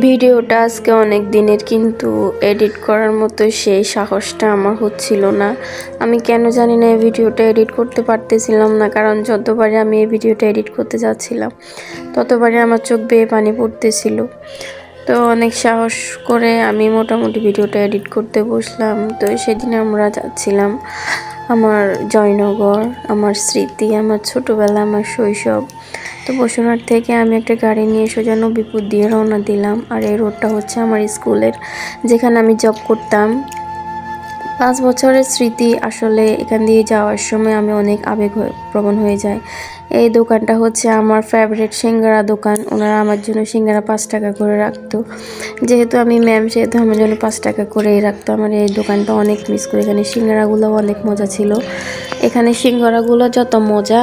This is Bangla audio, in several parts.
ভিডিওটা আজকে অনেক দিনের, কিন্তু এডিট করার মতো সেই সাহসটা আমার হচ্ছিল না। আমি কেন জানি না এই ভিডিওটা এডিট করতে পারতেছিলাম না, কারণ যতবারে আমি এই ভিডিওটা এডিট করতে যাচ্ছিলাম ততবারে আমার চোখ বেয়ে পানি পড়তেছিল। তো অনেক সাহস করে আমি মোটামুটি ভিডিওটা এডিট করতে বসলাম। তো সেদিন আমরা যাচ্ছিলাম আমার জয়নগর, আমার স্মৃতি, আমার ছোটোবেলা, আমার শৈশব। তো বসুরহাট থেকে আমি একটা গাড়ি নিয়ে সোজানো বিপদ দিয়ে রওনা দিলাম। আর এই রোডটা হচ্ছে আমার স্কুলের, যেখানে আমি জব করতাম। পাঁচ বছরের স্মৃতি আসলে এখান দিয়ে যাওয়ার সময় আমি অনেক আবেগ প্রবণ হয়ে যায়। এই দোকানটা হচ্ছে আমার ফেভারিট সিঙ্গারা দোকান। ওনারা আমার জন্য সিঙ্গারা পাঁচ টাকা করে রাখতো। যেহেতু আমি ম্যাম সেহেতু আমার জন্য পাঁচ টাকা করেই রাখতো। আমার এই দোকানটা অনেক মিস করি। এখানে সিঙ্গারাগুলো অনেক মজা ছিল। এখানে সিঙ্গারাগুলো যত মজা,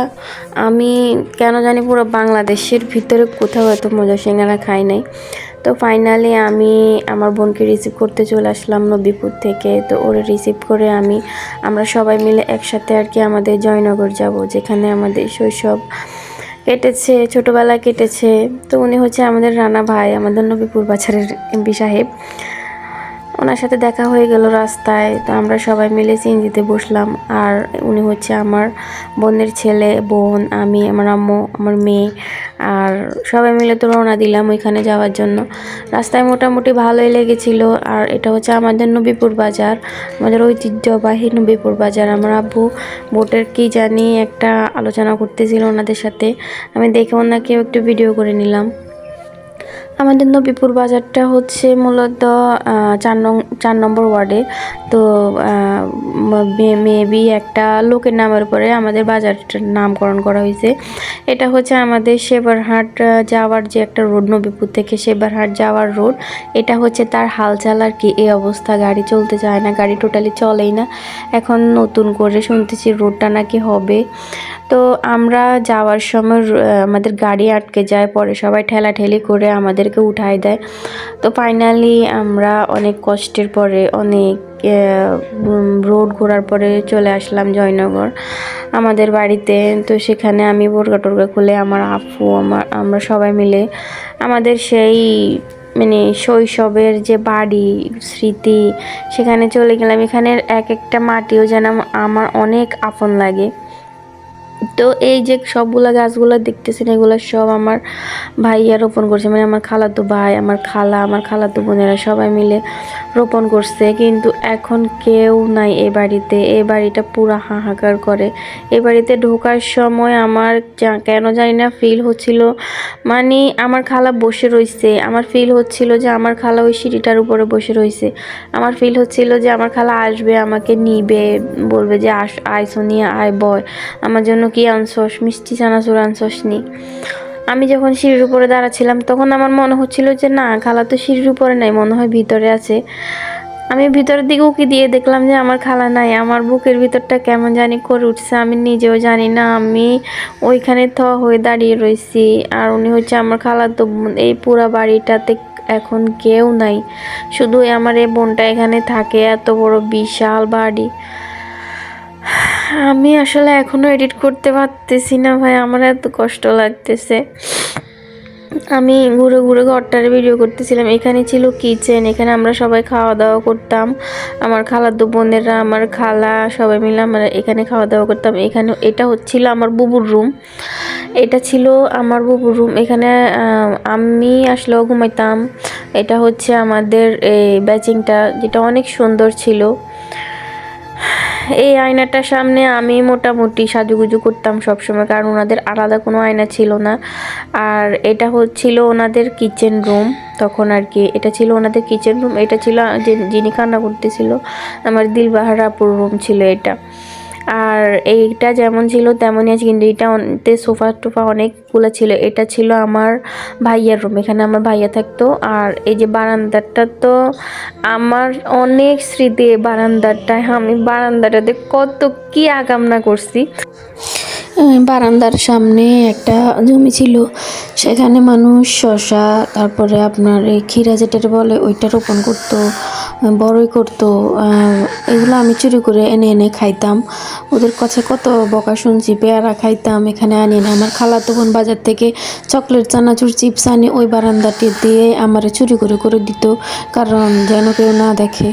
আমি কেন জানি পুরো বাংলাদেশের ভিতরে কোথাও এত মজা সিঙ্গারা খাই নাই। তো ফাইনালি আমি আমার বোনকে রিসিভ করতে চলে আসলাম নবীপুর থেকে। তো ওরা রিসিভ করে আমি, আমরা সবাই মিলে একসাথে আর কি আমাদের জয়নগর যাব, যেখানে আমাদের শৈশব কেটেছে, ছোটোবেলা কেটেছে। তো উনি হচ্ছে আমাদের রানা ভাই, আমাদের নবীপুর বাজারের এমপি সাহেব। ওনার সাথে দেখা হয়ে গেল রাস্তায়, তো আমরা সবাই মিলে চিনজিতে বসলাম। আর উনি হচ্ছে আমার বোনের ছেলে, বোন, আমি, আমার আম্মু, আমার মেয়ে, আর সবাই মিলে তো রওনা দিলাম ওইখানে যাওয়ার জন্য। রাস্তায় মোটামুটি ভালোই লেগেছিল। আর এটা হচ্ছে আমাদের নবীপুর বাজার, আমাদের ঐতিহ্যবাহী নবীপুর বাজার। আমার আব্বু বোটের কি জানি একটা আলোচনা করতেছিল ওনাদের সাথে। আমি দেখে ওনাকেও একটু ভিডিও করে নিলাম। আমাদের নবীপুর বাজারটা হচ্ছে মূলত চার নং চার নম্বর ওয়ার্ডে। তো মেবি একটা লোকের নামের উপরে আমাদের বাজারটার নামকরণ করা হয়েছে। এটা হচ্ছে আমাদের সেবারহাট যাওয়ার যে একটা রোড, নবীপুর থেকে সেবারহাট যাওয়ার রোড। এটা হচ্ছে তার হালচাল আর কি, এই অবস্থা। গাড়ি চলতে চায় না, গাড়ি টোটালি চলেই না। এখন নতুন করে শুনতেছি রোডটা নাকি হবে। তো আমরা যাওয়ার সময় আমাদের গাড়ি আটকে যায়, পরে সবাই ঠেলাঠেলি করে আমাদেরকে উঠায় দেয়। তো ফাইনালি আমরা অনেক কষ্টের পরে, অনেক রোড ঘোরার পরে চলে আসলাম জয়নগর। আমাদের বাড়িতে, তো সেখানে আমি বোরগা টোরগা খুলে আমার আপু, আমার, আমরা সবাই মিলে আমাদের সেই মানে শৈশবের যে বাড়ি, স্মৃতি, সেখানে চলে গেলাম। এখানের এক একটা মাটিও যেন আমার অনেক আপন লাগে। তো এই যে সবগুলা গাছগুলো দেখতেছেন, এগুলো সব আমার ভাইয়া রোপণ করছে। মানে আমার খালাতো ভাই, আমার খালা, আমার খালাতো বোনেরা সবাই মিলে রোপণ করছে। কিন্তু এখন কেউ নাই এ বাড়িতে। এ বাড়িটা পুরা হাহাকার করে। এ বাড়িতে ঢোকার সময় আমার কেন জানি না ফিল হচ্ছিল। মানে আমার খালা বসে রইছে। আমার ফিল হচ্ছিল যে আমার খালা ওই সিঁড়িটার উপরে বসে রইছে। আমার ফিল হচ্ছিল যে আমার খালা আসবে, আমাকে নিবে, বলবে যে আস আয় সোনিয়া আয়, বয়। আমার জন্য কি আনছস, মিষ্টি চানাচুর আনছস নি আমি যখন সিঁড়ির উপরে দাঁড়াচ্ছিলাম তখন আমার মনে হচ্ছিল যে না, খালা তো সিঁড়ির উপরে নাই, মনে হয় ভিতরে আছে। আমি ভিতরের দিকে উকি দিয়ে দেখলাম যে আমার খালা নাই, আমার বুকের ভিতরটা কেমন জানি করে উঠছে, আমি নিজেও জানি না, আমি ওইখানে থ হয়ে দাঁড়িয়ে রয়েছি আর উনি হচ্ছে আমার খালা তো এই পুরা বাড়িটাতে এখন কেউ নাই। শুধু আমার এই বোনটা এখানে থাকে, এত বড় বিশাল বাড়ি। আমি আসলে এখনও এডিট করতে পারতেছি না ভাই, আমার এত কষ্ট লাগতেছে। আমি ঘুরে ঘুরে ঘরটার ভিডিও করতেছিলাম, এখানে ছিল কিচেন এখানে আমরা সবাই খাওয়া দাওয়া করতাম। আমার খালার দু বোনেরা, আমার খালা, সবাই মিলে আমরা এখানে খাওয়া দাওয়া করতাম। এখানে এটা হচ্ছিল আমার বুবুর রুম এটা ছিল আমার বুবুর রুম এখানে আমি আসলেও ঘুমাইতাম। এটা হচ্ছে আমাদের এই ব্যাচিংটা যেটা অনেক সুন্দর ছিল। এই আয়নাটার সামনে আমি মোটামুটি সাজুগুজু করতাম সবসময়, কারণ ওনাদের আলাদা কোনো আয়না ছিল না। আর এটা হচ্ছিল ওনাদের কিচেন রুম তখন আর কি, এটা ছিল ওনাদের কিচেন রুম এটা ছিল যে, যিনি কান্না করতেছিল, আমার দিলবাহার আপুর রুম ছিল এটা। আর এইটা যেমন ছিল তেমনই আছে, কিন্তু এটা তে সোফা টোফা অনেকগুলো ছিল। এটা ছিল আমার ভাইয়ার রুম এখানে আমার ভাইয়া থাকতো। আর এই যে বারান্দাটা তো আমার অনেক স্মৃতি বারান্দাটায়। আমি বারান্দাটাতে কত কি আকামনা করছি। বারান্দার সামনে একটা জমি ছিল। সেখানে মানুষ শশা তারপরে আপনার এই ক্ষীরা যেটা বলে, ওইটা রোপণ করতো, বড়ই করতো। এগুলো আমি চুরি করে এনে এনে খাইতাম। ওদের কাছে কত বকা শুনছি, পেয়ারা খাইতাম এখানে আনি না আমার খালা তখন বাজার থেকে চকলেট, চানাচুর, চিপস আনি ওই বারান্দাটি দিয়ে আমার চুরি করে করে দিত, কারণ যেন কেউ না দেখে।